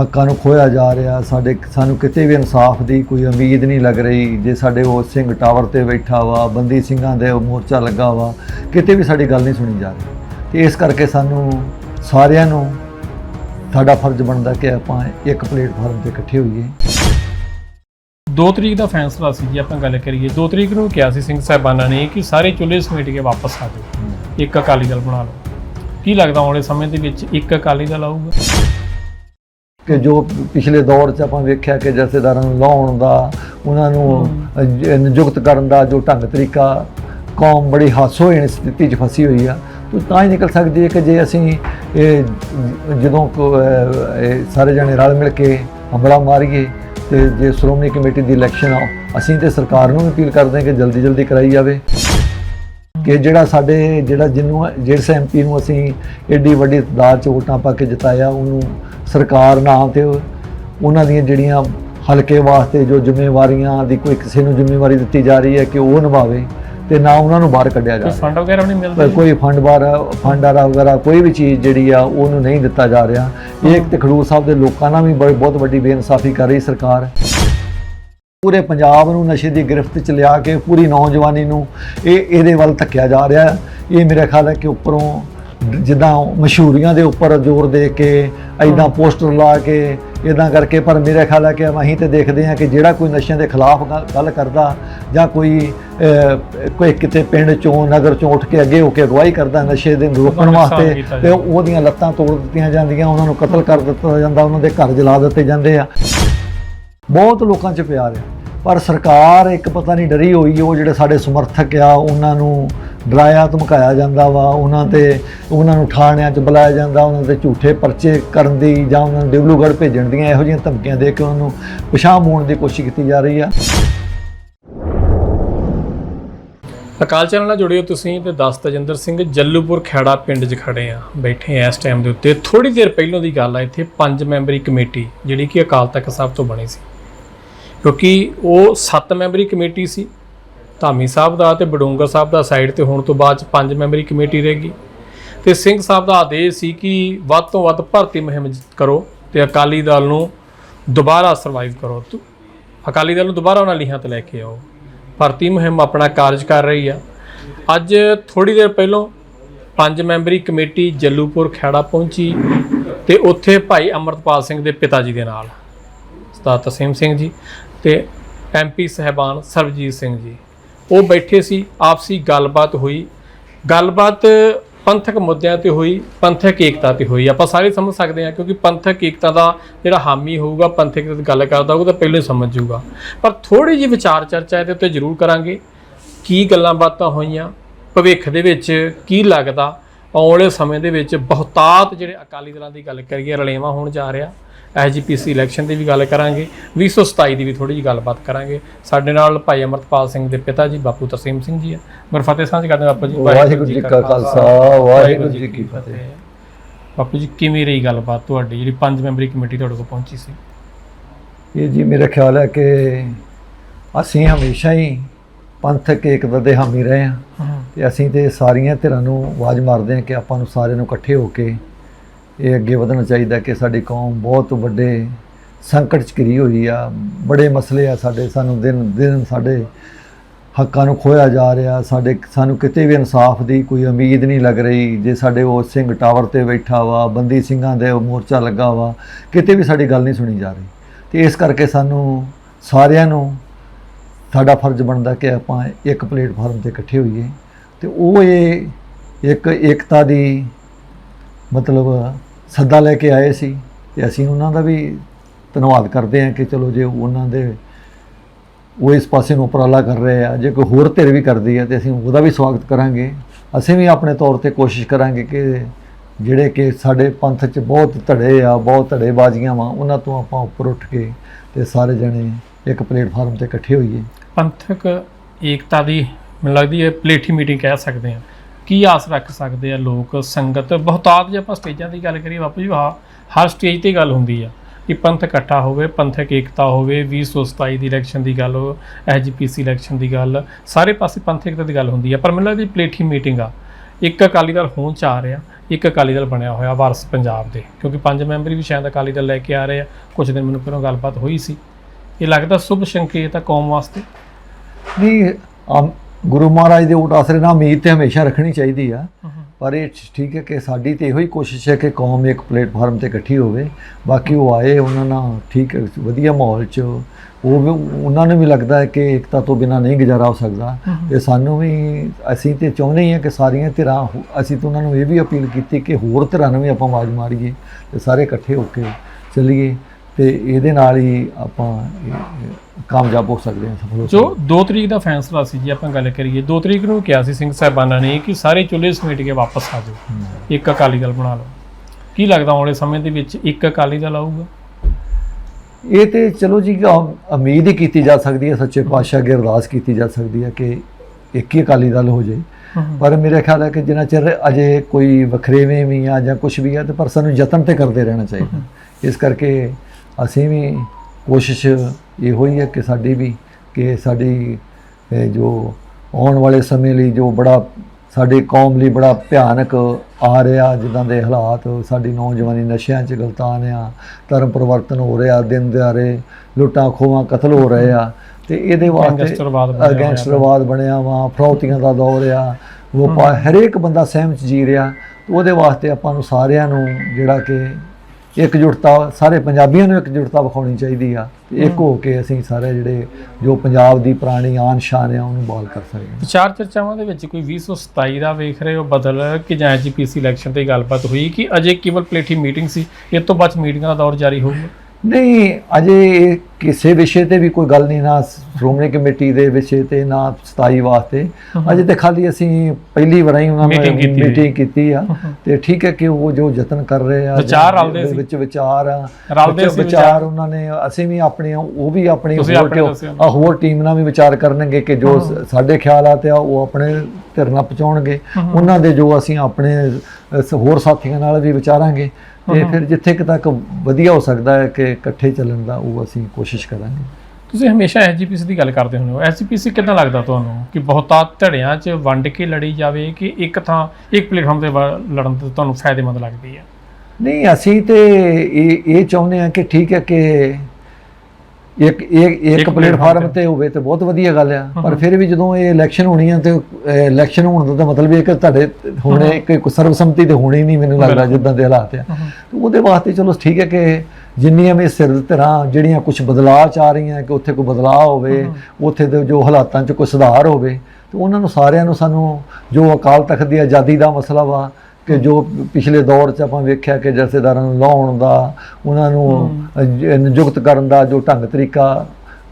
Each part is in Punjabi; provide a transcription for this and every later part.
ਹੱਕਾਂ ਨੂੰ ਖੋਇਆ ਜਾ ਰਿਹਾ ਸਾਡੇ ਸਾਨੂੰ ਕਿਤੇ ਵੀ ਇਨਸਾਫ ਦੀ ਕੋਈ ਉਮੀਦ ਨਹੀਂ ਲੱਗ ਰਹੀ ਜੇ ਸਾਡੇ ਉਹ ਸਿੰਘ ਟਾਵਰ ਤੇ ਬੈਠਾ ਵਾ ਬੰਦੀ ਸਿੰਘਾਂ ਦੇ ਮੋਰਚਾ ਲੱਗਾ ਵਾ ਕਿਤੇ ਵੀ ਸਾਡੀ ਗੱਲ ਨਹੀਂ ਸੁਣੀ ਜਾ ਰਹੀ। ਤੇ ਇਸ ਕਰਕੇ ਸਾਨੂੰ ਸਾਰਿਆਂ ਨੂੰ ਸਾਡਾ ਫਰਜ਼ ਬਣਦਾ ਕਿ ਆਪਾਂ ਇੱਕ ਪਲੇਟਫਾਰਮ ਤੇ ਇਕੱਠੇ ਹੋਈਏ। 2 ਤਰੀਕ ਦਾ ਫੈਸਲਾ ਸੀ ਜੀ ਆਪਾਂ ਗੱਲ ਕਰੀਏ। 2 ਤਰੀਕ ਨੂੰ ਕਿਹਾ ਸੀ ਸਿੰਘ ਸਾਹਿਬਾਨਾਂ ਨੇ ਕਿ ਸਾਰੇ ਚੁੱਲ੍ਹੇ ਸਮੇਟ ਕੇ ਵਾਪਸ ਆ ਜਾਓ। ਇੱਕ ਅਕਾਲੀ ਦਲ ਬਣਾ ਲਓ। ਕੀ ਲੱਗਦਾ ਆਉਣ ਸਮੇਂ ਦੇ ਵਿੱਚ ਇੱਕ ਅਕਾਲੀ ਦਲ ਆਊਗਾ? ਕਿ ਜੋ ਪਿਛਲੇ ਦੌਰ 'ਚ ਆਪਾਂ ਵੇਖਿਆ ਕਿ ਜਥੇਦਾਰਾਂ ਨੂੰ ਲਾਉਣ ਦਾ, ਉਹਨਾਂ ਨੂੰ ਨਿਯੁਕਤ ਕਰਨ ਦਾ ਜੋ ਢੰਗ ਤਰੀਕਾ ਕੌਮ ਬੜੀ ਹਾਸੋਹੀਣ ਸਥਿਤੀ 'ਚ ਫਸੀ ਹੋਈ ਆ, ਤੋ ਤਾਂ ਹੀ ਨਿਕਲ ਸਕਦੀ ਹੈ ਕਿ ਜੇ ਅਸੀਂ ਇਹ ਜਦੋਂ ਸਾਰੇ ਜਣੇ ਰਲ ਮਿਲ ਕੇ ਹਮਲਾ ਮਾਰੀਏ ਤੇ ਜੇ ਸ਼੍ਰੋਮਣੀ ਕਮੇਟੀ ਦੀ ਇਲੈਕਸ਼ਨ ਆ, ਅਸੀਂ ਤੇ ਸਰਕਾਰ ਨੂੰ ਵੀ ਅਪੀਲ ਕਰਦੇ ਹਾਂ ਕਿ ਜਲਦੀ ਜਲਦੀ ਕਰਾਈ ਜਾਵੇ। ਕਿ ਜਿਹੜਾ ਸਾਡੇ ਜਿਹੜਾ ਜਿਹਨੂੰ ਜਿਸ ਐਮਪੀ ਨੂੰ ਅਸੀਂ ਏਡੀ ਵੱਡੀ ਤਾਦਾਦ ਚ ਵੋਟਾਂ ਪਾ ਕੇ ਜਿਤਾਇਆ ਉਹਨੂੰ ਸਰਕਾਰ ਨਾ ਤੇ ਉਹਨਾਂ ਦੀਆਂ ਜਿਹੜੀਆਂ ਹਲਕੇ ਵਾਸਤੇ ਜੋ ਜ਼ਿੰਮੇਵਾਰੀਆਂ ਦੀ ਕੋਈ ਕਿਸੇ ਨੂੰ ਜ਼ਿੰਮੇਵਾਰੀ ਦਿੱਤੀ ਜਾ ਰਹੀ ਹੈ ਕਿ ਉਹ ਨਿਭਾਵੇ ਤੇ ਨਾ ਉਹਨਾਂ ਨੂੰ ਬਾਹਰ ਕੱਢਿਆ ਕੋਈ ਜਾ ਫੰਡ ਵਗੈਰਾ ਨਹੀਂ ਮਿਲਦਾ ਕੋਈ ਫੰਡ ਬਾਰ ਫੰਡਾਰਾ ਵਗੈਰਾ ਕੋਈ ਵੀ ਚੀਜ਼ ਜਿਹੜੀ ਆ ਉਹਨੂੰ ਨਹੀਂ ਦਿੱਤਾ ਜਾ ਰਿਹਾ। ਇਹ ਇੱਕ ਤੇ ਖਡੂਰ ਸਾਹਿਬ ਦੇ ਲੋਕਾਂ ਨਾਲ ਵੀ ਬਹੁਤ ਵੱਡੀ ਬੇਇਨਸਾਫੀ ਕਰ ਰਹੀ ਸਰਕਾਰ। ਪੂਰੇ ਪੰਜਾਬ ਨੂੰ ਨਸ਼ੇ ਦੀ ਗ੍ਰਿਫਤ ਚ ਲਿਆ ਕੇ ਪੂਰੀ ਨੌਜਵਾਨੀ ਨੂੰ ਇਹ ਇਹਦੇ ਵੱਲ ਧੱਕਿਆ ਜਾ ਰਿਹਾ। ਇਹ ਮੇਰੇ ਖਿਆਲ ਹੈ ਕਿ ਉੱਪਰੋਂ ਜਿੱਦਾਂ ਮਸ਼ਹੂਰੀਆਂ ਦੇ ਉੱਪਰ ਜ਼ੋਰ ਦੇ ਕੇ ਐਦਾਂ ਪੋਸਟਰ ਲਾ ਕੇ ਇਦਾਂ ਕਰਕੇ ਪਰ ਮੇਰੇ ਖਿਆਲ ਹੈ ਕਿ ਅਸੀਂ ਤੇ ਦੇਖਦੇ ਹਾਂ ਕਿ ਜਿਹੜਾ ਕੋਈ ਨਸ਼ਿਆਂ ਦੇ ਖਿਲਾਫ ਗੱਲ- ਕਰਦਾ ਜਾਂ ਕੋਈ ਕੋਈ ਕਿਤੇ ਪਿੰਡ ਚੋਂ ਨਗਰ ਚੋਂ ਉੱਠ ਕੇ ਅੱਗੇ ਹੋ ਕੇ ਅਗਵਾਈ ਕਰਦਾ ਨਸ਼ੇ ਦੇ ਰੋਕਣ ਵਾਸਤੇ ਤੇ। ਉਹਦੀਆਂ ਲੱਤਾਂ ਤੋੜ ਦਿੱਤੀਆਂ ਜਾਂਦੀਆਂ ਉਹਨਾਂ ਨੂੰ ਕਤਲ ਕਰ ਦਿੱਤਾ ਜਾਂਦਾ ਉਹਨਾਂ ਦੇ ਘਰ ਜਲਾ ਦਿੱਤੇ ਜਾਂਦੇ ਆ ਬਹੁਤ ਲੋਕਾਂ 'ਚ ਪਿਆਰ ਹੈ ਪਰ ਸਰਕਾਰ ਇੱਕ ਪਤਾ ਨਹੀਂ ਡਰੀ ਹੋਈ, ਉਹ ਜਿਹੜੇ ਸਾਡੇ ਸਮਰਥਕ ਆ, ਉਹਨਾਂ ਨੂੰ ਡਰਾਇਆ ਧਮਕਾਇਆ ਜਾਂਦਾ ਵਾ, ਉਹਨਾਂ ਤੇ ਉਹਨਾਂ ਨੂੰ ਠਾਣਿਆਂ 'ਚ ਬੁਲਾਇਆ ਜਾਂਦਾ, ਉਹਨਾਂ ਤੇ ਝੂਠੇ ਪਰਚੇ ਕਰਨ ਦੀ ਜਾਂ ਉਹਨਾਂ ਨੂੰ ਡਿਬਲੂਗੜ੍ਹ ਭੇਜਣ ਦੀਆਂ ਇਹੋ ਜਿਹੀਆਂ ਧਮਕੀਆਂ ਦੇ ਕੇ ਉਹਨਾਂ ਨੂੰ ਪਛਾਣ ਮੋੜਨ ਦੀ ਕੋਸ਼ਿਸ਼ ਕੀਤੀ ਜਾ ਰਹੀ ਆ। ਅਕਾਲ ਚੈਨਲ ਨਾਲ ਜੁੜੇ ਹੋ ਤੁਸੀਂ ਤੇ ਦਸ ਤਜਿੰਦਰ ਸਿੰਘ, ਜੱਲੂਪੁਰ ਖੇੜਾ ਪਿੰਡ 'ਚ ਖੜੇ ਆ। ਬੈਠੇ ਆ ਇਸ ਟਾਈਮ ਦੇ ਉੱਤੇ। ਥੋੜੀ ਦੇਰ ਪਹਿਲਾਂ ਦੀ ਗੱਲ ਆ, ਇੱਥੇ ਪੰਜ ਮੈਂਬਰੀ ਕਮੇਟੀ, ਜਿਹੜੀ ਕਿ ਅਕਾਲ ਤਖਤ ਸਾਹਿਬ ਤੋਂ ਬਣੀ ਸੀ। ਕਿਉਂਕਿ ਉਹ ਸੱਤ ਮੈਂਬਰੀ ਕਮੇਟੀ ਸੀ, ਧਾਮੀ ਸਾਹਿਬ ਦਾ ਤੇ ਬਡੂੰਗਰ ਸਾਹਿਬ ਦਾ ਸਾਈਡ ਤੇ ਹੋਣ ਤੋਂ ਬਾਅਦ ਚ ਪੰਜ ਮੈਂਬਰੀ ਕਮੇਟੀ ਰਹੇਗੀ ਤੇ ਸਿੰਘ ਸਾਹਿਬ ਦਾ ਆਦੇਸ਼ ਸੀ ਕਿ ਵੱਧ ਤੋਂ ਵੱਧ ਭਰਤੀ ਮੁਹਿੰਮ ਕਰੋ ਤੇ ਅਕਾਲੀ ਦਲ ਨੂੰ ਦੁਬਾਰਾ ਸਰਵਾਈਵ ਕਰੋ। ਤੁ- ਅਕਾਲੀ ਦਲ ਨੂੰ ਦੁਬਾਰਾ ਉਹਨਾਂ ਲੀਹਾਂ ਤੇ ਲੈ ਕੇ ਆਓ। ਭਰਤੀ ਮੁਹਿੰਮ ਆਪਣਾ ਕਾਰਜ ਕਰ ਰਹੀ ਆ। ਅੱਜ ਥੋੜੀ ਦੇਰ ਪਹਿਲਾਂ ਪੰਜ ਮੈਂਬਰੀ ਕਮੇਟੀ ਜੱਲੂਪੁਰ ਖੇੜਾ ਪਹੁੰਚੀ ਤੇ ਉੱਥੇ ਭਾਈ ਅਮਰਤਪਾਲ ਸਿੰਘ ਦੇ ਪਿਤਾ ਜੀ ਦੇ ਨਾਲ। ਸਰਦਾਰ ਤਸੀਮ ਸਿੰਘ ਜੀ। ਤੇ ਐਮਪੀ ਸਹਿਬਾਨ ਸਰਬਜੀਤ ਸਿੰਘ ਜੀ। ਉਹ ਬੈਠੇ ਸੀ, ਆਪਸੀ ਗੱਲਬਾਤ ਹੋਈ। ਗੱਲਬਾਤ ਪੰਥਕ ਮੁੱਦਿਆਂ ਤੇ ਹੋਈ, ਪੰਥਕ ਏਕਤਾ ਤੇ ਹੋਈ। ਆਪਾਂ ਸਾਰੇ ਸਮਝ ਸਕਦੇ ਹਾਂ ਕਿਉਂਕਿ ਪੰਥਕ ਏਕਤਾ ਦਾ ਜਿਹੜਾ ਹਾਮੀ ਹੋਊਗਾ, ਪੰਥਕ ਏਕਤਾ ਗੱਲ ਕਰਦਾ ਉਹ ਤਾਂ ਪਹਿਲਾਂ ਹੀ ਸਮਝ ਜਾਊਗਾ। ਪਰ ਥੋੜੀ ਜਿਹੀ ਵਿਚਾਰ ਚਰਚਾ ਇਹਦੇ ਉੱਤੇ ਜ਼ਰੂਰ ਕਰਾਂਗੇ। ਕੀ ਗੱਲਾਂ ਬਾਤਾਂ ਹੋਈਆਂ, ਭਵਿੱਖ ਦੇ ਵਿੱਚ ਕੀ ਲੱਗਦਾ, ਆਉਣ ਵਾਲੇ ਸਮੇਂ ਦੇ ਵਿੱਚ ਬਹੁਤਾਤ ਜਿਹੜੇ ਅਕਾਲੀ ਦਲਾਂ ਦੀ ਗੱਲ ਕਰੀਏ, ਰਲੇਵਾ ਹੋਣ ਜਾ ਰਿਹਾ। ਐਸਜੀਪੀਸੀ ਇਲੈਕਸ਼ਨ ਦੀ ਵੀ ਗੱਲ ਕਰਾਂਗੇ। 2027 ਦੀ ਵੀ ਥੋੜੀ ਜਿਹੀ ਗੱਲਬਾਤ ਕਰਾਂਗੇ। ਸਾਡੇ ਨਾਲ ਭਾਈ ਅਮਰਤਪਾਲ ਸਿੰਘ ਦੇ ਪਿਤਾ ਜੀ ਬਾਪੂ ਤਰਸੀਮ ਸਿੰਘ ਜੀ ਆ। ਗੁਰਫਤਿਹ ਸਾਂਝ ਕਰਦੇ ਬਾਪੂ ਜੀ। ਵਾਹਿਗੁਰੂ ਜੀ ਕਾ ਖਾਲਸਾ ਵਾਹਿਗੁਰੂ ਜੀ ਕੀ ਫਤਿਹ। ਬਾਪੂ ਜੀ ਕਿਵੇਂ ਰਹੀ ਗੱਲਬਾਤ ਤੁਹਾਡੀ? ਜਿਹੜੀ ਪੰਜ ਮੈਂਬਰੀ ਕਮੇਟੀ ਤੁਹਾਡੇ ਕੋਲ ਪਹੁੰਚੀ ਸੀ। ਇਹ ਜੀ ਮੇਰਾ ਖਿਆਲ ਹੈ ਕਿ ਅਸੀਂ ਹਮੇਸ਼ਾ ਹੀ ਪੰਥਕ ਏਕਤਾ ਦੇ ਹਾਮੀ ਰਹੇ ਹਾਂ। ਤੇ ਅਸੀਂ ਤੇ ਸਾਰੀਆਂ ਧਿਰਾਂ ਨੂੰ ਆਵਾਜ਼ ਮਾਰਦੇ ਹਾਂ ਕਿ ਆਪਾਂ ਨੂੰ ਸਾਰਿਆਂ ਨੂੰ ਇਕੱਠੇ ਹੋ ਕੇ ਇਹ ਅੱਗੇ ਵਧਣਾ ਚਾਹੀਦਾ ਕਿ ਸਾਡੀ ਕੌਮ ਬਹੁਤ ਵੱਡੇ ਸੰਕਟ 'ਚ ਘਿਰੀ ਹੋਈ ਆ। ਬੜੇ ਮਸਲੇ ਆ ਸਾਡੇ, ਸਾਨੂੰ ਦਿਨ ਦਿਨ ਸਾਡੇ ਹੱਕਾਂ ਨੂੰ ਖੋਇਆ ਜਾ ਰਿਹਾ। ਸਾਡੇ, ਸਾਨੂੰ ਕਿਤੇ ਵੀ ਇਨਸਾਫ ਦੀ ਕੋਈ ਉਮੀਦ ਨਹੀਂ ਲੱਗ ਰਹੀ। ਜੇ ਸਾਡੇ ਉਹ ਸਿੰਘ ਟਾਵਰ ਤੇ ਬੈਠਾ ਵਾ, ਬੰਦੀ ਸਿੰਘਾਂ ਦੇ ਉਹ ਮੋਰਚਾ ਲੱਗਾ ਵਾ, ਕਿਤੇ ਵੀ ਸਾਡੀ ਗੱਲ ਨਹੀਂ ਸੁਣੀ ਜਾ ਰਹੀ। ਤੇ ਇਸ ਕਰਕੇ ਸਾਨੂੰ ਸਾਰਿਆਂ ਨੂੰ ਸਾਡਾ ਫਰਜ਼ ਬਣਦਾ ਕਿ ਆਪਾਂ ਇੱਕ ਪਲੇਟਫਾਰਮ ਤੇ ਇਕੱਠੇ ਹੋਈਏ। ਤੇ ਉਹ ਇਹ ਇੱਕ ਏਕਤਾ ਦੀ ਮਤਲਬ ਸੱਦਾ ਲੈ ਕੇ ਆਏ ਸੀ ਤੇ ਅਸੀਂ ਉਹਨਾਂ ਦਾ ਵੀ ਧੰਨਵਾਦ ਕਰਦੇ ਹਾਂ ਕਿ ਚਲੋ ਜੇ ਉਹਨਾਂ ਦੇ ਉਹ ਇਸ ਪਾਸੇ ਨੂੰ ਉਪਰਾਲਾ ਕਰ ਰਹੇ ਆ, ਜੇ ਕੋਈ ਹੋਰ ਧਿਰ ਵੀ ਕਰਦੀ ਹੈ ਤੇ ਅਸੀਂ ਉਹਦਾ ਵੀ ਸਵਾਗਤ ਕਰਾਂਗੇ। ਅਸੀਂ ਵੀ ਆਪਣੇ ਤੌਰ ਤੇ ਕੋਸ਼ਿਸ਼ ਕਰਾਂਗੇ ਕਿ ਜਿਹੜੇ ਕਿ ਸਾਡੇ ਪੰਥ 'ਚ ਬਹੁਤ ਧੜੇ ਆ, ਬਹੁਤ ਧੜੇਬਾਜ਼ੀਆਂ ਵਾ, ਉਹਨਾਂ ਤੋਂ ਆਪਾਂ ਉੱਪਰ ਉੱਠ ਕੇ ਤੇ ਸਾਰੇ ਜਣੇ ਇੱਕ ਪਲੇਟਫਾਰਮ ਤੇ ਇਕੱਠੇ ਹੋਈਏ। ਪੰਥਕ ਏਕਤਾ ਦੀ ਮੈਨੂੰ ਲੱਗਦੀ ਹੈ, ਪਲੇਠੀ ਮੀਟਿੰਗ ਕਹਿ ਸਕਦੇ ਆ ਕੀ ਆਸ ਰੱਖ ਸਕਦੇ ਆ ਲੋਕ? ਸੰਗਤ ਬਹੁਤਾਤ ਜੇ ਆਪਾਂ ਸਟੇਜਾਂ ਦੀ ਗੱਲ ਕਰੀਏ ਬਾਪੂ ਜੀ, ਹਾਂ, ਹਰ ਸਟੇਜ ਤੇ ਗੱਲ ਹੁੰਦੀ ਆ ਕਿ ਪੰਥ ਇਕੱਠਾ ਹੋਵੇ, ਪੰਥਕ ਏਕਤਾ ਹੋਵੇ 2027 ਦੀ ਇਲੈਕਸ਼ਨ ਦੀ ਗੱਲ ਹੋ ਐਸਜੀਪੀਸੀ ਇਲੈਕਸ਼ਨ ਦੀ ਗੱਲ, ਸਾਰੇ ਪਾਸੇ ਪੰਥਕ ਏਕਤਾ ਦੀ ਗੱਲ ਹੁੰਦੀ ਆ। ਪਰ ਮੈਨੂੰ ਲੱਗਦੀ ਪਲੇਠੀ ਮੀਟਿੰਗ ਆ। ਇੱਕ ਅਕਾਲੀ ਦਲ ਹੋਣ ਚ ਆ ਰਿਹਾ, ਇੱਕ ਅਕਾਲੀ ਦਲ ਬਣਿਆ ਹੋਇਆ ਵਾਰਸ ਪੰਜਾਬ ਦੇ, ਕਿਉਂਕਿ ਪੰਜ ਮੈਂਬਰੀ ਵੀ ਸ਼ਾਇਦ ਅਕਾਲੀ ਦਲ ਲੈ ਕੇ ਆ ਰਹੇ ਆ। ਕੁਝ ਦਿਨ ਮੈਨੂੰ ਪਹਿਲਾਂ ਗੱਲਬਾਤ ਹੋਈ ਸੀ। ਇਹ ਲੱਗਦਾ ਸ਼ੁਭ ਸੰਕੇਤ ਆ ਕੌਮ ਵਾਸਤੇ। ਨਹੀਂ ਗੁਰੂ ਮਹਾਰਾਜ ਦੇ ਊਟ ਆਸਰੇ ਨਾਲ ਉਮੀਦ ਤੇ ਹਮੇਸ਼ਾ ਰੱਖਣੀ ਚਾਹੀਦੀ ਆ। ਪਰ ਇਹ ਠੀਕ ਹੈ ਕਿ ਸਾਡੀ ਤੇ ਇਹੋ ਹੀ ਕੋਸ਼ਿਸ਼ ਹੈ ਕਿ ਕੌਮ ਇੱਕ ਪਲੇਟਫਾਰਮ ਤੇ ਇਕੱਠੀ ਹੋਵੇ। ਬਾਕੀ ਉਹ ਆਏ ਉਹਨਾਂ ਨਾਲ ਠੀਕ ਹੈ ਵਧੀਆ ਮਾਹੌਲ 'ਚ ਉਹ ਵੀ ਉਹਨਾਂ ਨੂੰ ਵੀ ਲੱਗਦਾ ਹੈ ਕਿ ਏਕਤਾ ਤੋਂ ਬਿਨਾ ਨਹੀਂ ਗੁਜ਼ਾਰਾ ਹੋ ਸਕਦਾ। ਤੇ ਸਾਨੂੰ ਵੀ ਅਸੀਂ ਤੇ ਚਾਹੁੰਦੇ ਹੀ ਕਿ ਸਾਰੀਆਂ ਧਿਰਾਂ ਅਸੀਂ ਤਾਂ ਉਹਨਾਂ ਨੂੰ ਇਹ ਵੀ ਅਪੀਲ ਕੀਤੀ ਕਿ ਹੋਰ ਧਿਰਾਂ ਨੂੰ ਵੀ ਆਪਾਂ ਆਵਾਜ਼ ਮਾਰੀਏ ਤੇ ਸਾਰੇ ਇਕੱਠੇ ਹੋ ਕੇ ਚੱਲੀਏ। ਤੇ ਇਹਦੇ ਨਾਲ ਹੀ ਆਪਾਂ ਕਾਮਯਾਬ ਹੋ ਸਕਦੇ ਹਾਂ ਸਫਲ ਹੋ ਜੋ 2 ਤਰੀਕ ਦਾ ਫੈਸਲਾ ਸੀ ਜੀ ਆਪਾਂ ਗੱਲ ਕਰੀਏ 2 ਤਰੀਕ ਨੂੰ ਕਿਹਾ ਸੀ ਸਿੰਘ ਸਾਹਿਬਾਨਾਂ ਨੇ ਕਿ ਸਾਰੇ ਚੁੱਲ੍ਹੇ ਸਮੇਟ ਕੇ ਵਾਪਸ ਆ ਜਾਓ ਇੱਕ ਅਕਾਲੀ ਦਲ ਬਣਾ ਲਓ। ਕੀ ਲੱਗਦਾ ਆਉਣ ਸਮੇਂ ਦੇ ਵਿੱਚ ਇੱਕ ਅਕਾਲੀ ਦਲ ਆਊਗਾ? ਇਹ ਤੇ ਚਲੋ ਜੀ ਉਮੀਦ ਹੀ ਕੀਤੀ ਜਾ ਸਕਦੀ ਹੈ ਸੱਚੇ ਪਾਤਸ਼ਾਹ ਅੱਗੇ ਅਰਦਾਸ ਕੀਤੀ ਜਾ ਸਕਦੀ ਹੈ ਕਿ ਇੱਕ ਹੀ ਅਕਾਲੀ ਦਲ ਹੋ ਜਾਏ। ਪਰ ਮੇਰੇ ਖਿਆਲ ਹੈ ਕਿ ਜਿੰਨਾ ਚਿਰ ਅਜੇ ਕੋਈ ਵਖਰੇਵੇਂ ਵੀ ਆ ਜਾਂ ਕੁਝ ਵੀ ਆ ਤੇ ਪਰ ਸਾਨੂੰ ਯਤਨ ਤੇ ਕਰਦੇ ਰਹਿਣਾ ਚਾਹੀਦਾ। ਇਸ ਕਰਕੇ ਅਸੀਂ ਵੀ ਕੋਸ਼ਿਸ਼ ਇਹੋ ਹੀ ਹੈ ਕਿ ਸਾਡੀ ਵੀ ਕਿ ਸਾਡੀ ਜੋ ਆਉਣ ਵਾਲੇ ਸਮੇਂ ਲਈ ਜੋ ਬੜਾ ਸਾਡੀ ਕੌਮ ਲਈ ਬੜਾ ਭਿਆਨਕ ਆ ਰਿਹਾ ਜਿੱਦਾਂ ਦੇ ਹਾਲਾਤ ਸਾਡੀ ਨੌਜਵਾਨੀ ਨਸ਼ਿਆਂ 'ਚ ਗਲਤਾਨ ਆ ਧਰਮ ਪਰਿਵਰਤਨ ਹੋ ਰਿਹਾ ਦਿਨ ਦਿਹਾੜੇ ਲੁੱਟਾਂ ਖੋਹਾਂ ਕਤਲ ਹੋ ਰਹੇ ਆ ਤੇ ਇਹਦੇ ਵਾਸਤੇ ਗੈਂਗਸਟਰਵਾਦ ਬਣਿਆ ਵਾ ਫਰੌਤੀਆਂ ਦਾ ਦੌਰ ਆ ਵਪਾ ਹਰੇਕ ਬੰਦਾ ਸਹਿਮ 'ਚ ਜੀ ਰਿਹਾ ਉਹਦੇ ਵਾਸਤੇ ਆਪਾਂ ਨੂੰ ਸਾਰਿਆਂ ਨੂੰ ਜਿਹੜਾ ਕਿ ਇਕਜੁੱਟਤਾ ਸਾਰੇ ਪੰਜਾਬੀਆਂ ਨੂੰ ਇਕਜੁੱਟਤਾ ਵਿਖਾਉਣੀ ਚਾਹੀਦੀ ਆ ਇੱਕ ਹੋ। ਕੇ ਅਸੀਂ ਸਾਰੇ ਜਿਹੜੇ ਜੋ ਪੰਜਾਬ ਦੀ ਪੁਰਾਣੀ ਆਨ ਸ਼ਾਨ ਆ ਉਹਨੂੰ ਬਾਲ ਕਰ ਸਕਦੇ ਹਾਂ। ਵਿਚਾਰ ਚਰਚਾਵਾਂ ਦੇ ਵਿੱਚ ਕੋਈ 2027 ਦਾ ਵੇਖ ਰਹੇ ਹੋ ਬਦਲ ਕਿ ਜਾਂ ਐਜੀਪੀਸੀ ਇਲੈਕਸ਼ਨ ਤੇ ਗੱਲਬਾਤ ਹੋਈ ਕਿ ਅਜੇ ਕੇਵਲ ਪਲੇਠੀ ਮੀਟਿੰਗ ਸੀ ਇਸ ਤੋਂ ਬਾਅਦ ਮੀਟਿੰਗਾਂ ਦਾ ਦੌਰ ਜਾਰੀ ਹੋਊਗਾ? ਨਹੀਂ ਅਜੇ ਕਿਸੇ ਵਿਸ਼ੇ ਤੇ ਵੀ ਕੋਈ ਗੱਲ ਨਹੀਂ ਨਾ ਸ਼੍ਰੋਮਣੀ ਕਮੇਟੀ ਦੇ ਵਿਸ਼ੇ ਤੇ ਨਾ 27 ਵਾਸਤੇ। ਅਜੇ ਤੇ ਖਾਲੀ ਅਸੀਂ ਪਹਿਲੀ ਵਾਰ ਹੀ ਉਹਨਾਂ ਨਾਲ। ਮੀਟਿੰਗ ਕੀਤੀ ਆ। ਤੇ ਠੀਕ ਹੈ ਕਿ ਉਹ ਜੋ ਯਤਨ ਕਰ ਰਹੇ ਆ ਵਿਚਾਰ ਸੀ। ਵਿੱਚ ਵਿਚਾਰ ਆ ਰਲਦੇ ਸੀ ਵਿਚਾਰ। ਉਹਨਾਂ ਨੇ ਅਸੀਂ ਵੀ ਆਪਣੀਆਂ ਉਹ ਵੀ ਆਪਣੀ ਹੋਰ ਆਪਣੇ ਟੀਮ ਨਾਲ ਵੀ ਵਿਚਾਰ ਕਰਨਗੇ ਕਿ ਜੋ ਸਾਡੇ ਖਿਆਲਾਤ ਆ ਉਹ ਆਪਣੇ ਧਿਰਨਾ ਪਹੁੰਚਾਉਣਗੇ। ਉਹਨਾਂ ਦੇ ਜੋ ਅਸੀਂ ਆਪਣੇ ਹੋਰ ਸਾਥੀਆਂ ਨਾਲ ਵੀ ਵਿਚਾਰਾਂਗੇ। ਤੇ ਫਿਰ ਜਿੱਥੇ ਤੱਕ ਵਧੀਆ ਹੋ ਸਕਦਾ ਹੈ ਕਿ ਇਕੱਠੇ ਚੱਲਣ ਦਾ ਉਹ ਅਸੀਂ ਕੋਸ਼ਿਸ਼ ਕਰਾਂਗੇ। ਤੁਸੀਂ ਹਮੇਸ਼ਾ ਐਜੀਪੀਸੀ ਦੀ ਗੱਲ ਕਰਦੇ ਹੁੰਦੇ ਹੋ। ਐਜੀਪੀਸੀ ਕਿੱਦਾਂ ਲੱਗਦਾ ਤੁਹਾਨੂੰ ਕਿ ਬਹੁਤਾ ਧੜਿਆਂ 'ਚ ਵੰਡ ਕੇ ਲੜੀ ਜਾਵੇ ਕਿ ਇੱਕ ਥਾਂ ਇੱਕ ਪਲੇਟਫਾਰਮ ਤੇ ਲੜਨ ਤੇ ਤੁਹਾਨੂੰ ਫਾਇਦੇਮੰਦ ਲੱਗਦੀ ਹੈ? ਨਹੀਂ ਅਸੀਂ ਤੇ ਇਹ ਇਹ ਚਾਹੁੰਦੇ ਹਾਂ ਕਿ ਠੀਕ ਹੈ ਕਿ ਇੱਕ ਇੱਕ ਇੱਕ ਪਲੇਟਫਾਰਮ ਤੇ ਹੋਵੇ ਤੇ ਬਹੁਤ ਵਧੀਆ ਗੱਲ ਆ। ਪਰ ਫਿਰ ਵੀ ਜਦੋਂ ਇਹ ਇਲੈਕਸ਼ਨ ਹੋਣੀ ਆ ਤੇ ਇਲੈਕਸ਼ਨ ਹੋਣ ਦਾ ਤਾਂ ਮਤਲਬ ਇਹ ਕਿ ਤੁਹਾਡੇ ਹੁਣੇ ਇੱਕ ਸਰਬਸੰਮਤੀ ਤੇ ਹੋਣੀ ਨਹੀਂ ਮੈਨੂੰ ਲੱਗਦਾ ਜਿੱਦਾਂ ਦੇ ਹਾਲਾਤ ਆ। ਤੇ ਉਹਦੇ ਵਾਸਤੇ ਚਲੋ ਠੀਕ ਹੈ ਕਿ ਜਿੰਨੀਆਂ ਵੀ ਸਿਰ ਧਰਾਂ ਜਿਹੜੀਆਂ ਕੁਝ ਬਦਲਾਅ ਚ ਆ ਰਹੀਆਂ ਕਿ ਉੱਥੇ ਕੋਈ ਬਦਲਾਅ ਹੋਵੇ ਉੱਥੇ ਦੇ ਜੋ ਹਾਲਾਤਾਂ 'ਚ ਕੋਈ ਸੁਧਾਰ ਹੋਵੇ ਤੇ ਉਹਨਾਂ ਨੂੰ ਸਾਰਿਆਂ ਨੂੰ ਸਾਨੂੰ ਜੋ ਅਕਾਲ ਤਖਤ ਦੀ ਆਜ਼ਾਦੀ ਦਾ ਮਸਲਾ ਵਾ ਕਿ ਜੋ ਪਿਛਲੇ ਦੌਰ 'ਚ ਆਪਾਂ ਵੇਖਿਆ ਕਿ ਜਥੇਦਾਰਾਂ ਨੂੰ ਲਾਉਣ ਦਾ ਉਹਨਾਂ ਨੂੰ ਨਿਯੁਕਤ ਕਰਨ ਦਾ ਜੋ ਢੰਗ ਤਰੀਕਾ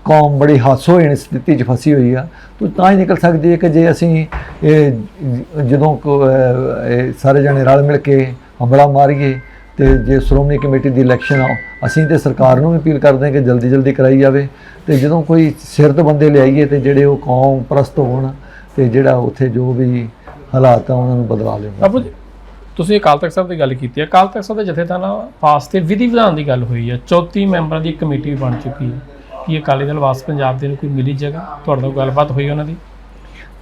ਕੌਮ ਬੜੀ ਹਾਸੋਹੀਣ ਸਥਿਤੀ 'ਚ ਫਸੀ ਹੋਈ ਆ ਤੋ ਤਾਂ ਹੀ ਨਿਕਲ ਸਕਦੀ ਹੈ ਕਿ ਜੇ ਅਸੀਂ ਇਹ ਜਦੋਂ ਸਾਰੇ ਜਣੇ ਰਲ ਮਿਲ ਕੇ ਹਮਲਾ ਮਾਰੀਏ ਤੇ ਜੇ ਸ਼੍ਰੋਮਣੀ ਕਮੇਟੀ ਦੀ ਇਲੈਕਸ਼ਨ ਆ ਅਸੀਂ ਤੇ ਸਰਕਾਰ ਨੂੰ ਵੀ ਅਪੀਲ ਕਰਦੇ ਹਾਂ ਕਿ ਜਲਦੀ ਜਲਦੀ ਕਰਾਈ ਜਾਵੇ ਤੇ ਜਦੋਂ ਕੋਈ ਸਿਰ ਤੋਂ ਬੰਦੇ ਲਿਆਈਏ ਤੇ ਜਿਹੜੇ ਉਹ ਕੌਮ ਪ੍ਰਸਤ ਹੋਣ ਤੇ ਜਿਹੜਾ ਉੱਥੇ ਜੋ ਵੀ ਹਾਲਾਤ ਆ ਉਹਨਾਂ ਨੂੰ ਬਦਲਾ ਜੀ ਤੁਸੀਂ ਅਕਾਲ ਤਖਤ ਸਾਹਿਬ ਦੀ ਗੱਲ ਕੀਤੀ ਹੈ। ਅਕਾਲ ਤਖਤ ਸਾਹਿਬ ਦੇ ਜਥੇਦਾਰਾਂ ਵਾਸਤੇ ਵਿਧੀ ਵਿਧਾਨ ਦੀ ਗੱਲ ਹੋਈ ਹੈ। 34 ਮੈਂਬਰਾਂ ਦੀ ਕਮੇਟੀ ਵੀ ਬਣ ਚੁੱਕੀ ਹੈ ਕੀ ਅਕਾਲੀ ਦਲ ਵਾਸ ਪੰਜਾਬ ਦੇ ਨੂੰ ਕੋਈ ਮਿਲੀ ਜਗ੍ਹਾ। ਤੁਹਾਡੇ ਨਾਲ ਗੱਲਬਾਤ ਹੋਈ ਉਹਨਾਂ ਦੀ?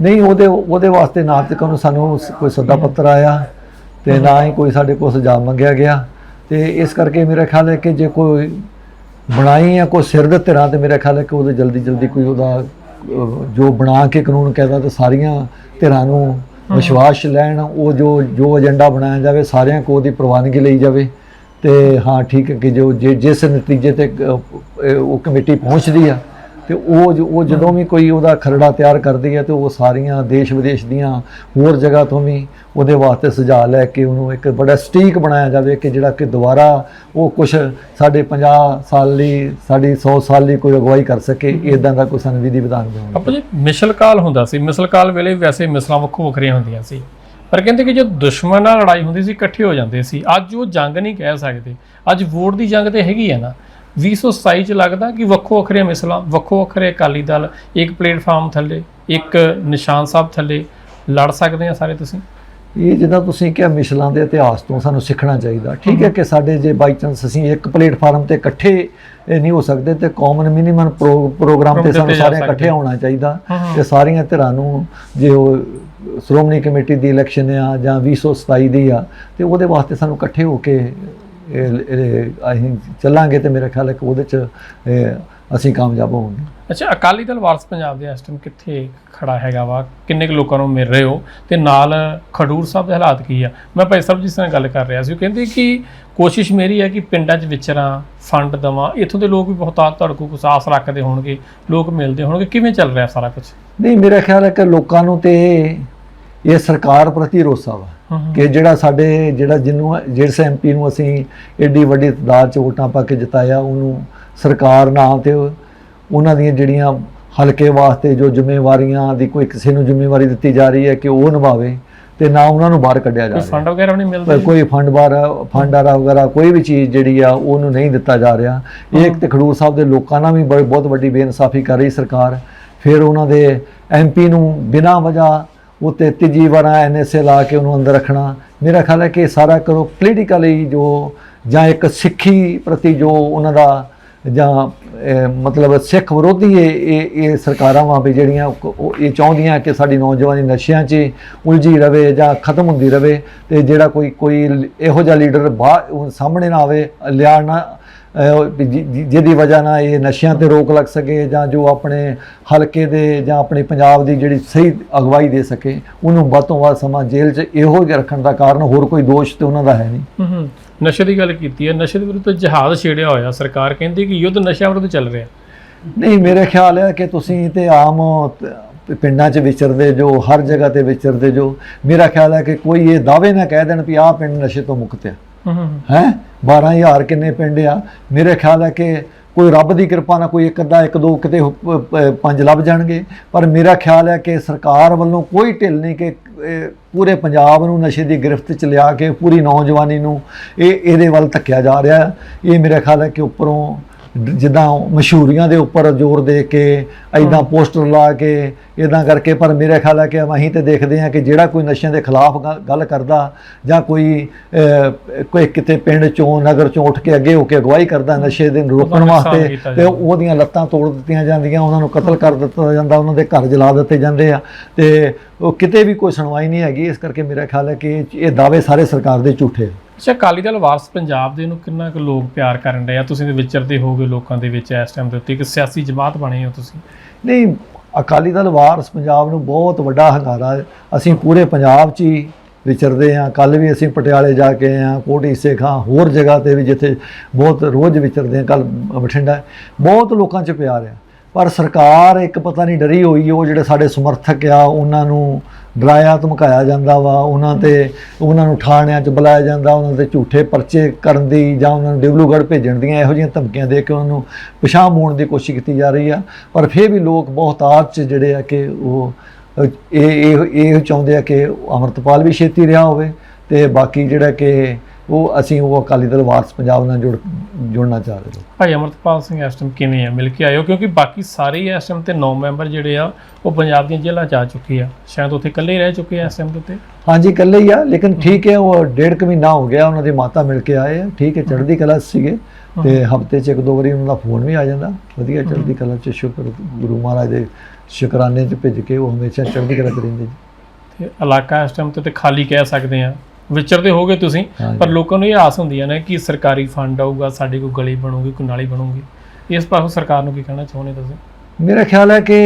ਨਹੀਂ ਉਹਦੇ ਉਹਦੇ ਵਾਸਤੇ ਨਾ ਤੇ ਕੋਈ ਸਾਨੂੰ ਕੋਈ ਸੱਦਾ ਪੱਤਰ ਆਇਆ ਤੇ ਨਾ ਹੀ ਕੋਈ ਸਾਡੇ ਕੋਲ ਸੁਝਾਅ ਮੰਗਿਆ ਗਿਆ। ਤੇ ਇਸ ਕਰਕੇ ਮੇਰਾ ਖਿਆਲ ਹੈ ਕਿ ਜੇ ਕੋਈ ਬਣਾਈ ਜਾਂ ਕੋਈ ਸਿਰ ਦੇ ਧਿਰਾਂ ਤੇ ਮੇਰਾ ਖਿਆਲ ਹੈ ਕਿ ਉਹਦੇ ਜਲਦੀ ਜਲਦੀ ਕੋਈ ਉਹਦਾ ਜੋ ਬਣਾ ਕੇ ਕਾਨੂੰਨ ਕਹਿੰਦਾ ਤੇ ਸਾਰੀਆਂ ਧਿਰਾਂ ਨੂੰ ਵਿਸ਼ਵਾਸ ਲੈਣ ਉਹ ਜੋ ਜੋ ਏਜੰਡਾ ਬਣਾਇਆ ਜਾਵੇ ਸਾਰਿਆਂ ਕੋ ਉਹਦੀ ਪ੍ਰਵਾਨਗੀ ਲਈ ਜਾਵੇ। ਤੇ ਹਾਂ ਠੀਕ ਹੈ ਕਿ ਜੋ ਜਿ- ਜਿਸ ਨਤੀਜੇ ਤੇ ਅਹ, ਉਹ ਕਮੇਟੀ ਪਹੁੰਚਦੀ ਆ ਤੇ ਉਹ ਜੋ- ਉਹ ਜਦੋਂ ਵੀ ਕੋਈ ਉਹਦਾ ਖਰੜਾ ਤਿਆਰ ਕਰਦੀ ਹੈ ਤੇ ਉਹ ਸਾਰੀਆਂ ਦੇਸ਼ ਵਿਦੇਸ਼ ਦੀਆਂ ਹੋਰ ਜਗ੍ਹਾ ਤੋਂ ਵੀ ਉਹਦੇ ਵਾਸਤੇ ਸੁਝਾਅ ਲੈ ਕੇ ਉਹਨੂੰ ਇੱਕ ਬੜਾ ਸਟੀਕ ਬਣਾਇਆ ਜਾਵੇ ਕਿ ਜਿਹੜਾ ਕਿ ਦੁਬਾਰਾ ਉਹ ਕੁਝ ਸਾਡੇ 50 ਸਾਲ ਲਈ ਸਾਡੀ 100 ਸਾਲ ਲਈ ਕੋਈ ਅਗਵਾਈ ਕਰ ਸਕੇ ਇਦਾਂ ਦਾ ਕੋਈ ਸਾਨੂੰ ਵਿਧੀ ਵਿਧਾਨ ਬਣਾਉਣਾ ਆਪਾਂ ਜੀ ਮਿਸਲ ਕਾਲ ਹੁੰਦਾ ਸੀ ਮਿਸਲ ਕਾਲ ਵੇਲੇ ਵੈਸੇ ਮਿਸਲਾਂ ਵੱਖੋ ਵੱਖਰੀਆਂ ਹੁੰਦੀਆਂ ਸੀ। ਪਰ ਕਹਿੰਦੇ ਕਿ ਜੋ ਦੁਸ਼ਮਣ ਨਾਲ ਲੜਾਈ ਹੁੰਦੀ ਸੀ ਇਕੱਠੇ ਹੋ ਜਾਂਦੇ ਸੀ। ਅੱਜ ਉਹ ਜੰਗ ਨਹੀਂ ਕਹਿ ਸਕਦੇ। ਅੱਜ ਵੋਟ ਦੀ ਜੰਗ ਤੇ ਹੈਗੀ ਹੈ ਨਾ। 2027 ਚ ਲੱਗਦਾ ਕਿ ਵੱਖੋ ਵੱਖਰੀਆਂ ਮਿਸਲਾਂ ਵੱਖੋ ਵੱਖਰੇ ਅਕਾਲੀ ਦਲ ਇੱਕ ਪਲੇਟਫਾਰਮ ਥੱਲੇ ਇੱਕ ਨਿਸ਼ਾਨ ਸਾਹਿਬ ਥੱਲੇ ਲੜ ਸਕਦੇ ਆ ਸਾਰੇ ਤੁਸੀਂ ਇਹ ਜਿੱਦਾਂ ਤੁਸੀਂ ਕਿਹਾ ਮਿਸ਼ਲਾਂ ਦੇ ਇਤਿਹਾਸ ਤੋਂ ਸਾਨੂੰ ਸਿੱਖਣਾ ਚਾਹੀਦਾ ਠੀਕ ਹੈ ਕਿ ਸਾਡੇ ਜੇ ਬਾਈ ਚਾਂਸ ਅਸੀਂ ਇੱਕ ਪਲੇਟਫਾਰਮ ਤੇ ਇਕੱਠੇ ਨਹੀਂ ਹੋ ਸਕਦੇ ਤੇ ਕਾਮਨ ਮਿਨੀਮਮ ਪ੍ਰੋਗਰਾਮ ਤੇ ਸਾਨੂੰ ਸਾਰੇ। ਇਕੱਠੇ ਹੋਣਾ ਚਾਹੀਦਾ। ਤੇ ਸਾਰੀਆਂ ਧਿਰਾਂ ਨੂੰ ਜੇ ਉਹ ਸ਼੍ਰੋਮਣੀ ਕਮੇਟੀ ਦੀ ਇਲੈਕਸ਼ਨ ਆ ਜਾਂ 2027 ਦੀ ਆ ਤੇ ਉਹਦੇ ਵਾਸਤੇ ਸਾਨੂੰ ਇਕੱਠੇ ਹੋ ਕੇ ਇਹ- ਅਸੀਂ ਚੱਲਾਂਗੇ ਤੇ ਮੇਰਾ ਖਿਆਲ ਹੈ ਕਿ ਉਹਦੇ ਚ ਅਸੀਂ ਕਾਮਯਾਬ ਹੋਵਾਂਗੇ। ਅੱਛਾ ਅਕਾਲੀ ਦਲ ਵਾਰਸ ਪੰਜਾਬ ਦੇ ਇਸ ਟਾਈਮ ਕਿੱਥੇ ਖੜਾ ਹੈਗਾ ਵਾ? ਕਿੰਨੇ ਕੁ ਲੋਕਾਂ ਨੂੰ ਮਿਲ ਰਹੇ ਹੋ? ਤੇ ਨਾਲ ਖਡੂਰ ਸਾਹਿਬ ਦੇ ਹਾਲਾਤ ਕੀ ਆ? ਮੈਂ ਭਾਈ ਸਰਬਜੀਤ ਸਿੰਘ ਨਾਲ ਗੱਲ ਕਰ ਰਿਹਾ ਸੀ ਉਹ ਕਹਿੰਦੇ ਕਿ ਕੋਸ਼ਿਸ਼ ਮੇਰੀ ਹੈ ਕਿ ਪਿੰਡਾਂ 'ਚ ਵਿਚਰਾਂ ਫੰਡ ਦਵਾਂ। ਇੱਥੋਂ ਦੇ ਲੋਕ ਵੀ ਬਹੁਤ ਤੁਹਾਡੇ ਕੋਲ ਕੁਛ ਆਸ ਰੱਖਦੇ ਹੋਣਗੇ ਲੋਕ ਮਿਲਦੇ ਹੋਣਗੇ। ਕਿਵੇਂ ਚੱਲ ਰਿਹਾ ਸਾਰਾ ਕੁਝ ਨਹੀਂ ਮੇਰਾ ਖਿਆਲ ਹੈ ਕਿ ਲੋਕਾਂ ਨੂੰ ਤੇ ਇਹ ਸਰਕਾਰ ਪ੍ਰਤੀ ਰੋਸਾ ਵਾ। ਕਿ ਜਿਹੜਾ ਸਾਡੇ ਜਿਹੜਾ ਜਿਹਨੂੰ ਜਿਸ ਐਮਪੀ ਨੂੰ ਅਸੀਂ ਏਡੀ ਵੱਡੀ ਤਦਾਦ ਚ ਵੋਟਾਂ ਪਾ ਕੇ ਜਿਤਾਇਆ ਉਹਨੂੰ ਸਰਕਾਰ ਨਾ ਤੇ ਉਹਨਾਂ ਦੀਆਂ ਜਿਹੜੀਆਂ ਹਲਕੇ ਵਾਸਤੇ ਜੋ ਜ਼ਿੰਮੇਵਾਰੀਆਂ ਦੀ ਕੋਈ ਕਿਸੇ ਨੂੰ ਜ਼ਿੰਮੇਵਾਰੀ ਦਿੱਤੀ ਜਾ ਰਹੀ ਹੈ ਕਿ ਉਹ ਨਿਭਾਵੇ ਤੇ ਨਾ ਉਹਨਾਂ ਨੂੰ ਬਾਹਰ ਕੱਢਿਆ ਜਾ ਕੋਈ ਫੰਡ ਵਗੈਰਾ ਨਹੀਂ ਮਿਲਦਾ? ਕੋਈ ਫੰਡ ਬਾਰ ਫੰਡ ਆਰਾ ਵਗੈਰਾ ਕੋਈ ਵੀ ਚੀਜ਼ ਜਿਹੜੀ ਆ ਉਹਨੂੰ ਨਹੀਂ ਦਿੱਤਾ ਜਾ ਰਿਹਾ। ਇਹ ਇੱਕ ਤੇ ਖਡੂਰ ਸਾਹਿਬ ਦੇ ਲੋਕਾਂ ਨਾਲ ਵੀ ਬਹੁਤ ਵੱਡੀ ਬੇਇਨਸਾਫੀ ਕਰ ਰਹੀ ਸਰਕਾਰ। ਫਿਰ ਉਹਨਾਂ ਦੇ ਐਮਪੀ ਨੂੰ ਬਿਨਾਂ ਵਜ੍ਹਾ ਉਹ ਉੱਤੇ ਤੀਜੀ ਵਾਰ ਐਨਐਸਏ ਲਾ ਕੇ ਉਹਨੂੰ ਅੰਦਰ ਰੱਖਣਾ। ਮੇਰਾ ਖਿਆਲ ਹੈ ਕਿ ਸਾਰਾ ਕਰੋ ਪੋਲੀਟੀਕਲੀ ਜੋ ਜਾਂ ਇੱਕ ਸਿੱਖੀ ਪ੍ਰਤੀ ਜੋ ਉਹਨਾਂ ਦਾ ਜਾਂ ਮਤਲਬ ਸਿੱਖ ਵਿਰੋਧੀ ਇਹ ਇਹ ਇਹ ਸਰਕਾਰਾਂ ਵਾਂ ਵੀ ਜਿਹੜੀਆਂ ਉਹ- ਇਹ ਚਾਹੁੰਦੀਆਂ ਕਿ ਸਾਡੀ ਨੌਜਵਾਨੀ ਨਸ਼ਿਆਂ 'ਚ ਉਲਝੀ ਰਵੇ ਜਾਂ ਖਤਮ ਹੁੰਦੀ ਰਵੇ ਤੇ ਜਿਹੜਾ ਕੋਈ ਕੋਈ ਇਹੋ ਜਿਹਾ ਲੀਡਰ ਬਾਹਰ ਸਾਹਮਣੇ ਨਾ ਆਵੇ ਲਿਆ ਨਾ ਜਿ- ਜਿਹਦੀ ਵਜ੍ਹਾ ਨਾਲ ਇਹ ਨਸ਼ਿਆਂ ਤੇ ਰੋਕ ਲੱਗ ਸਕੇ ਜਾਂ ਜੋ ਆਪਣੇ ਹਲਕੇ ਦੇ ਜਾਂ ਆਪਣੇ ਪੰਜਾਬ ਦੀ ਜਿਹੜੀ ਸਹੀ ਅਗਵਾਈ ਦੇ ਸਕੇ, ਉਹਨੂੰ ਵੱਧ ਤੋਂ ਵੱਧ ਸਮਾਂ ਜੇਲ੍ਹ 'ਚ ਇਹੋ ਜਿਹਾ ਰੱਖਣ ਦਾ ਕਾਰਨ ਹੋਰ ਕੋਈ ਦੋਸ਼ ਤੇ ਉਹਨਾਂ ਦਾ ਹੈ ਨਹੀਂ। ਨਸ਼ੇ ਦੀ ਗੱਲ ਕੀਤੀ ਹੈ ਨਸ਼ੇ ਦੇ ਵਿਰੁੱਧ ਜਹਾਜ਼ ਛੇੜਿਆ ਹੋਇਆ ਸਰਕਾਰ ਕਹਿੰਦੀ ਕਿ ਯੁੱਧ ਨਸ਼ਿਆਂ ਵਿਰੁੱਧ ਚੱਲ ਰਿਹਾ। ਨਹੀਂ ਮੇਰੇ ਖਿਆਲ ਹੈ ਕਿ ਤੁਸੀਂ ਤੇ ਆਮ ਪਿੰਡਾਂ 'ਚ ਵਿਚਰਦੇ ਜੋ ਹਰ ਜਗ੍ਹਾ ਤੇ ਵਿਚਰਦੇ ਜੋ ਮੇਰਾ ਖਿਆਲ ਹੈ ਕਿ ਕੋਈ ਇਹ ਦਾਅਵੇ ਨਾ ਕਹਿ ਦੇਣ ਵੀ ਆਹ ਪਿੰਡ ਨਸ਼ੇ ਤੋਂ ਮੁਕਤ ਹੂੰ ਹੈ 12000 ਕਿੰਨੇ ਪਿੰਡ ਆ? ਮੇਰੇ ਖਿਆਲ ਹੈ ਕਿ ਕੋਈ ਰੱਬ ਦੀ ਕਿਰਪਾ ਨਾਲ ਕੋਈ ਇੱਕ ਅੱਧਾ, ਇੱਕ ਦੋ ਕਿਤੇ ਪੰਜ ਲੱਭ ਜਾਣਗੇ। ਪਰ ਮੇਰਾ ਖਿਆਲ ਹੈ ਕਿ ਸਰਕਾਰ ਵੱਲੋਂ ਕੋਈ ਢਿੱਲ ਨਹੀਂ ਕਿ ਪੂਰੇ ਪੰਜਾਬ ਨੂੰ ਨਸ਼ੇ ਦੀ ਗ੍ਰਿਫਤ ਚ ਲਿਆ ਕੇ ਪੂਰੀ ਨੌਜਵਾਨੀ ਨੂੰ ਇਹ ਇਹਦੇ ਵੱਲ ਧੱਕਿਆ ਜਾ ਰਿਹਾ। ਇਹ ਮੇਰਾ ਖਿਆਲ ਹੈ ਕਿ ਉੱਪਰੋਂ ਜਿੱਦਾਂ ਮਸ਼ਹੂਰੀਆਂ ਦੇ ਉੱਪਰ ਜ਼ੋਰ ਦੇ ਕੇ ਐਦਾਂ ਪੋਸਟਰ ਲਾ ਕੇ ਇਦਾਂ ਕਰਕੇ ਪਰ ਮੇਰੇ ਖਿਆਲ ਹੈ ਕਿ ਅਸੀਂ ਤੇ ਦੇਖਦੇ ਹਾਂ ਕਿ ਜਿਹੜਾ ਕੋਈ ਨਸ਼ਿਆਂ ਦੇ ਖਿਲਾਫ ਗੱਲ ਕਰਦਾ ਜਾਂ ਕੋਈ ਕੋਈ ਕਿਤੇ ਪਿੰਡ ਚੋਂ ਨਗਰ ਚੋਂ ਉੱਠ ਕੇ ਅੱਗੇ ਹੋ ਕੇ ਅਗਵਾਈ ਕਰਦਾ ਨਸ਼ੇ ਦੇ ਰੋਕਣ ਵਾਸਤੇ ਤੇ। ਉਹਦੀਆਂ ਲੱਤਾਂ ਤੋੜ ਦਿੱਤੀਆਂ ਜਾਂਦੀਆਂ ਉਹਨਾਂ ਨੂੰ ਕਤਲ ਕਰ ਦਿੱਤਾ ਜਾਂਦਾ ਉਹਨਾਂ ਦੇ ਘਰ ਜਲਾ ਦਿੱਤੇ ਜਾਂਦੇ ਆ ਤੇ ਉਹ ਕਿਤੇ ਵੀ ਕੋਈ ਸੁਣਵਾਈ ਨਹੀਂ ਹੈਗੀ ਇਸ ਕਰਕੇ ਮੇਰਾ ਖਿਆਲ ਹੈ ਕਿ ਇਹ ਦਾਅਵੇ ਸਾਰੇ ਸਰਕਾਰ ਦੇ ਝੂਠੇ ਆ। ਅੱਛਾ, ਅਕਾਲੀ ਦਲ ਵਾਰਸ ਪੰਜਾਬ ਦੇ ਨੂੰ ਕਿੰਨਾ ਕੁ ਲੋਕ ਪਿਆਰ ਕਰਨ ਰਹੇ ਆ? ਤੁਸੀਂ ਤੇ ਵਿਚਰਦੇ ਹੋਗੇ ਲੋਕਾਂ ਦੇ ਵਿੱਚ ਇਸ ਟਾਈਮ ਦੇ ਉੱਤੇ, ਇੱਕ ਸਿਆਸੀ ਜਮਾਤ ਬਣੇ ਹੋ ਤੁਸੀਂ? ਨਹੀਂ, ਅਕਾਲੀ ਦਲ ਵਾਰਸ ਪੰਜਾਬ ਨੂੰ ਬਹੁਤ ਵੱਡਾ ਹੰਗਾਰਾ ਅਸੀਂ ਪੂਰੇ ਪੰਜਾਬ 'ਚ ਹੀ ਵਿਚਰਦੇ ਹਾਂ। ਕੱਲ ਵੀ ਅਸੀਂ ਪਟਿਆਲੇ ਜਾ ਕੇ ਆ ਹਾਂ, ਕੋਟੀ ਸੇਖਾਂ ਹੋਰ ਜਗ੍ਹਾ ਤੇ ਵੀ ਜਿੱਥੇ ਬਹੁਤ ਰੋਜ਼ ਵਿਚਰਦੇ ਹਾਂ ਕੱਲ ਬਠਿੰਡਾ। ਬਹੁਤ ਲੋਕਾਂ 'ਚ ਪਿਆਰ ਆ ਪਰ ਸਰਕਾਰ ਇੱਕ ਪਤਾ ਨਹੀਂ ਡਰੀ ਹੋਈ ਉਹ ਜਿਹੜੇ ਸਾਡੇ ਸਮਰਥਕ ਆ ਉਹਨਾਂ ਨੂੰ ਡਰਾਇਆ ਧਮਕਾਇਆ ਜਾਂਦਾ ਵਾ ਉਹਨਾਂ ਤੇ ਉਹਨਾਂ ਨੂੰ ਠਾਣਿਆਂ 'ਚ ਬੁਲਾਇਆ ਜਾਂਦਾ ਉਹਨਾਂ ਤੇ ਝੂਠੇ ਪਰਚੇ ਕਰਨ ਦੀ ਜਾਂ ਉਹਨਾਂ ਨੂੰ ਡਿਬਲੂਗੜ੍ਹ ਭੇਜਣ ਦੀਆਂ ਇਹੋ ਜਿਹੀਆਂ ਧਮਕੀਆਂ ਦੇ ਕੇ ਉਹਨਾਂ ਨੂੰ ਪਿਛਾਂਹ ਮੋੜਨ ਦੀ ਕੋਸ਼ਿਸ਼ ਕੀਤੀ ਜਾ ਰਹੀ ਆ। ਪਰ ਫਿਰ ਵੀ ਲੋਕ ਬਹੁਤ ਆਦ 'ਚ ਜਿਹੜੇ ਆ ਕਿ ਉਹ ਅ, ਇਹ ਇਹ ਇਹ ਚਾਹੁੰਦੇ ਆ ਕਿ ਅਮਰਤਪਾਲ ਵੀ ਛੇਤੀ ਰਿਹਾ ਹੋਵੇ ਤੇ ਬਾਕੀ ਜਿਹੜਾ ਕਿ ਉਹ ਅਸੀਂ ਉਹ ਅਕਾਲੀ ਦਲ ਵਾਰਸ ਪੰਜਾਬ ਨਾਲ ਜੁੜ ਜੁੜਨਾ ਚਾਹ ਰਹੇ ਹਾਂ? ਭਾਈ ਅਮਰਤਪਾਲ ਸਿੰਘ ਇਸ ਟਾਈਮ ਕਿਵੇਂ ਆ? ਮਿਲ ਕੇ ਆਇਓ ਕਿਉਂਕਿ ਬਾਕੀ ਸਾਰੇ ਇਸ ਟਾਈਮ ਤੇ 9 ਮੈਂਬਰ ਜਿਹੜੇ ਆ ਉਹ ਪੰਜਾਬ ਦੀਆਂ ਜੇਲ੍ਹਾਂ 'ਚ ਆ ਚੁੱਕੇ ਆ। ਸ਼ਾਇਦ ਉੱਥੇ ਇਕੱਲੇ ਹੀ ਰਹਿ ਚੁੱਕੇ ਆ ਇਸ ਟਾਈਮ ਦੇ ਉੱਤੇ? ਹਾਂਜੀ ਇਕੱਲੇ ਹੀ ਆ ਲੇਕਿਨ ਠੀਕ ਹੈ ਉਹ ਡੇਢ ਕੁ ਮਹੀਨਾ ਹੋ ਗਿਆ ਉਹਨਾਂ ਦੀ ਮਾਤਾ ਮਿਲ ਕੇ ਆਏ ਆ। ਠੀਕ ਹੈ ਚੜ੍ਹਦੀ ਕਲਾ ਸੀਗੇ ਤੇ ਹਫ਼ਤੇ 'ਚ ਇੱਕ ਦੋ ਵਾਰੀ ਉਹਨਾਂ ਦਾ ਫੋਨ ਵੀ ਆ ਜਾਂਦਾ। ਵਧੀਆ ਚੜ੍ਹਦੀ ਕਲਾ 'ਚ ਸ਼ੁਕਰ ਗੁਰੂ ਮਹਾਰਾਜ ਦੇ ਸ਼ੁਕਰਾਨੇ 'ਚ ਭੇਜ ਕੇ ਉਹ ਹਮੇਸ਼ਾ ਚੜ੍ਹਦੀ ਕਲਾ 'ਚ ਰਹਿੰਦੇ ਜੀ ਤੇ ਇਲਾਕਾ ਇਸ ਟਾਈਮ ਤੇ ਤੇ ਖਾਲੀ ਕਹਿ ਸਕਦੇ ਆ। ਵਿਚਰਦੇ ਹੋਗੇ ਤੁਸੀਂ। ਪਰ ਲੋਕਾਂ ਨੂੰ ਇਹ ਆਸ ਹੁੰਦੀ ਹੈ ਨਾ ਕਿ ਸਰਕਾਰੀ ਫੰਡ ਆਊਗਾ ਸਾਡੀ ਕੋਈ ਗਲੀ ਬਣੂਗੀ ਕੋਈ ਨਾਲੀ ਬਣੂਗੀ। ਇਸ ਪਾਸੋਂ ਸਰਕਾਰ ਨੂੰ ਕੀ ਕਹਿਣਾ ਚਾਹੁੰਦੇ ਤੁਸੀਂ? ਮੇਰਾ ਖਿਆਲ ਹੈ ਕਿ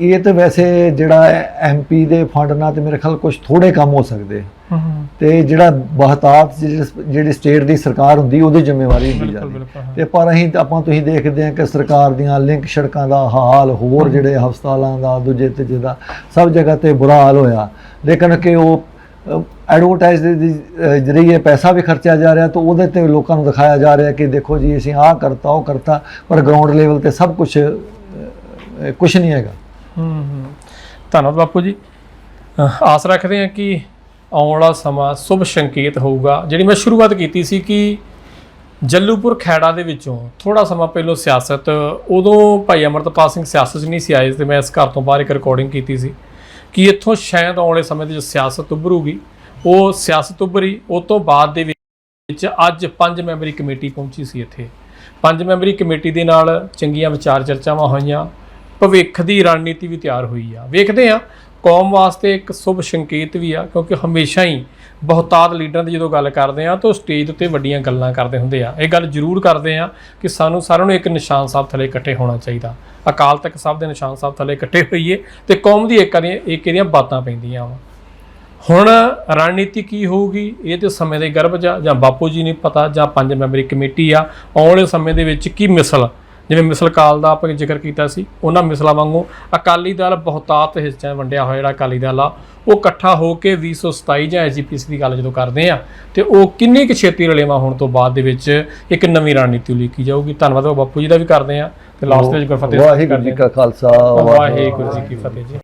ਇਹ ਤਾਂ ਵੈਸੇ ਜਿਹੜਾ ਐਮਪੀ ਦੇ ਫੰਡ ਨਾਲ ਤੇ ਮੇਰੇ ਖਿਆਲ ਕੁਝ ਥੋੜੇ ਕੰਮ ਹੋ ਸਕਦੇ। ਤੇ ਜਿਹੜਾ ਬਹੁਤਾਤ ਜਿਹੜੀ- ਸਟੇਟ ਦੀ ਸਰਕਾਰ ਹੁੰਦੀ ਉਹਦੀ ਜ਼ਿੰਮੇਵਾਰੀ ਹੁੰਦੀ ਜਾਂਦੀ। ਤੇ ਪਰ ਅਸੀਂ ਤਾਂ ਆਪਾਂ ਤੁਸੀਂ ਦੇਖਦੇ ਹਾਂ ਕਿ ਸਰਕਾਰ ਦੀਆਂ ਲਿੰਕ ਸੜਕਾਂ ਦਾ ਹਾਲ ਹੋਰ ਜਿਹੜੇ ਹਸਪਤਾਲਾਂ ਦਾ ਦੂਜੇ ਤੀਜੇ ਦਾ ਸਭ ਜਗ੍ਹਾ ਤੇ ਬੁਰਾ ਹਾਲ ਹੋਇਆ। ਲੇਕਿਨ ਕਿ ਉਹ ਐਡਵਰਟਾਈਜ਼ ਦੇ ਜਰੀਏ ਪੈਸਾ ਵੀ ਖਰਚਿਆ ਜਾ ਰਿਹਾ, ਤਾਂ ਉਹਦੇ ਤੇ ਲੋਕਾਂ ਨੂੰ ਦਿਖਾਇਆ ਜਾ ਰਿਹਾ ਕਿ ਦੇਖੋ ਜੀ, ਅਸੀਂ ਆਹ ਕਰਤਾ, ਉਹ ਕਰਤਾ, ਪਰ ਗਰਾਊਂਡ ਲੈਵਲ ਤੇ ਸਭ ਕੁਝ ਕੁਝ ਨਹੀਂ ਹੈਗਾ। ਹੂੰ ਹੂੰ। ਧੰਨਵਾਦ ਬਾਪੂ ਜੀ। ਆਸ ਰੱਖਦੇ ਹਾਂ ਕਿ ਆਉਣ ਵਾਲਾ ਸਮਾਂ ਸ਼ੁਭ ਸੰਕੇਤ ਹੋਊਗਾ। ਜਿਹੜੀ ਮੈਂ ਸ਼ੁਰੂਆਤ ਕੀਤੀ ਸੀ ਕਿ ਜੱਲੂਪੁਰ ਖੈੜਾ ਦੇ ਵਿੱਚੋਂ ਥੋੜਾ ਸਮਾਂ ਪਹਿਲਾਂ ਸਿਆਸਤ, ਉਦੋਂ ਭਾਈ ਅਮਰਤਪਾਲ ਸਿੰਘ ਸਿਆਸਤ 'ਚ ਨਹੀਂ ਸੀ ਆਏ ਤੇ ਮੈਂ ਇਸ ਘਰ ਤੋਂ ਬਾਹਰ ਇੱਕ ਰਿਕਾਰਡਿੰਗ ਕੀਤੀ ਸੀ। ਕਿ ਇੱਥੋਂ ਸ਼ਾਇਦ ਆਉਣ ਵਾਲੇ ਸਮੇਂ ਦੇ ਵਿੱਚ ਸਿਆਸਤ ਉੱਭਰੂਗੀ। ਉਹ ਸਿਆਸਤ ਉੱਭਰੀ ਉਸ ਤੋਂ ਬਾਅਦ ਦੇ ਵਿੱਚ ਅੱਜ ਪੰਜ ਮੈਂਬਰੀ ਕਮੇਟੀ ਪਹੁੰਚੀ ਸੀ ਇੱਥੇ। ਪੰਜ ਮੈਂਬਰੀ ਕਮੇਟੀ ਦੇ ਨਾਲ ਚੰਗੀਆਂ ਵਿਚਾਰ ਚਰਚਾਵਾਂ ਹੋਈਆਂ, ਭਵਿੱਖ ਦੀ ਰਣਨੀਤੀ ਵੀ ਤਿਆਰ ਹੋਈ ਆ। ਵੇਖਦੇ ਆ ਕੌਮ ਵਾਸਤੇ ਇੱਕ ਸ਼ੁਭ ਸੰਕੇਤ ਵੀ ਆ, ਕਿਉਂਕਿ ਹਮੇਸ਼ਾ ਹੀ ਬਹੁਤਾਤ ਲੀਡਰਾਂ ਦੀ ਜਦੋਂ ਗੱਲ ਕਰਦੇ ਆ ਤਾਂ ਉਹ ਸਟੇਜ ਉੱਤੇ ਵੱਡੀਆਂ ਗੱਲਾਂ ਕਰਦੇ ਹੁੰਦੇ ਆ। ਇਹ ਗੱਲ ਜ਼ਰੂਰ ਕਰਦੇ ਆ ਕਿ ਸਾਨੂੰ ਸਾਰਿਆਂ ਨੂੰ ਇੱਕ ਨਿਸ਼ਾਨ ਸਾਹਿਬ ਥੱਲੇ ਇਕੱਠੇ ਹੋਣਾ ਚਾਹੀਦਾ। ਅਕਾਲ ਤਖਤ ਸਾਹਿਬ ਦੇ ਨਿਸ਼ਾਨ ਸਾਹਿਬ ਥੱਲੇ ਇਕੱਠੇ ਹੋਈਏ ਤੇ ਕੌਮ ਦੀ ਏਕਤਾ ਦੀਆਂ ਏਕੇ ਦੀਆਂ ਬਾਤਾਂ ਪੈਂਦੀਆਂ ਵਾ। ਹੁਣ ਰਣਨੀਤੀ ਕੀ ਹੋਊਗੀ? ਇਹ ਤੇ ਸਮੇਂ ਦੇ ਗਰਭ ਜਾਂ ਜਾਂ ਬਾਪੂ ਜੀ ਨਹੀਂ ਪਤਾ, ਜਾਂ ਪੰਜ ਮੈਂਬਰੀ ਕਮੇਟੀ ਆ, ਆਉਣ ਵਾਲੇ ਸਮੇਂ ਦੇ ਵਿੱਚ ਕੀ ਮਿਸਲ? ਜਿਵੇਂ ਮਿਸਲ ਕਾਲ ਦਾ ਆਪਾਂ ਜ਼ਿਕਰ ਕੀਤਾ ਸੀ, ਉਹਨਾਂ ਮਿਸਲਾਂ ਵਾਂਗੂ ਅਕਾਲੀ ਦਲ ਬਹੁਤਾਤ ਹਿੱਸਿਆਂ ਵੰਡਿਆ ਹੋਇਆ ਜਿਹੜਾ ਅਕਾਲੀ ਦਲ ਆ, ਉਹ ਇਕੱਠਾ ਹੋ ਕੇ 2027 ਜਾਂ ਐਜੀਪੀਸੀ ਦੀ ਗੱਲ ਜਦੋਂ ਕਰਦੇ ਆ, ਤੇ ਉਹ ਕਿੰਨੀ ਕੁ ਛੇਤੀ ਰਲੇਵਾ ਹੋਣ ਤੋਂ ਬਾਅਦ ਦੇ ਵਿੱਚ ਇੱਕ ਨਵੀਂ ਰਣਨੀਤੀ ਉਲੀਕੀ ਜਾਊਗੀ? ਧੰਨਵਾਦ ਬਾਪੂ ਜੀ ਦਾ ਵੀ ਕਰਦੇ ਆ। ਤੇ ਲਾਸਟ ਵਿੱਚ ਗੁਰਫਤਿਹ ਸਾਹਿਬ ਵਾਹਿਗੁਰੂ ਜੀ ਕਾ ਖਾਲਸਾ ਵਾਹਿਗੁਰੂ ਜੀ ਕੀ ਫਤਿਹ ਜੀ।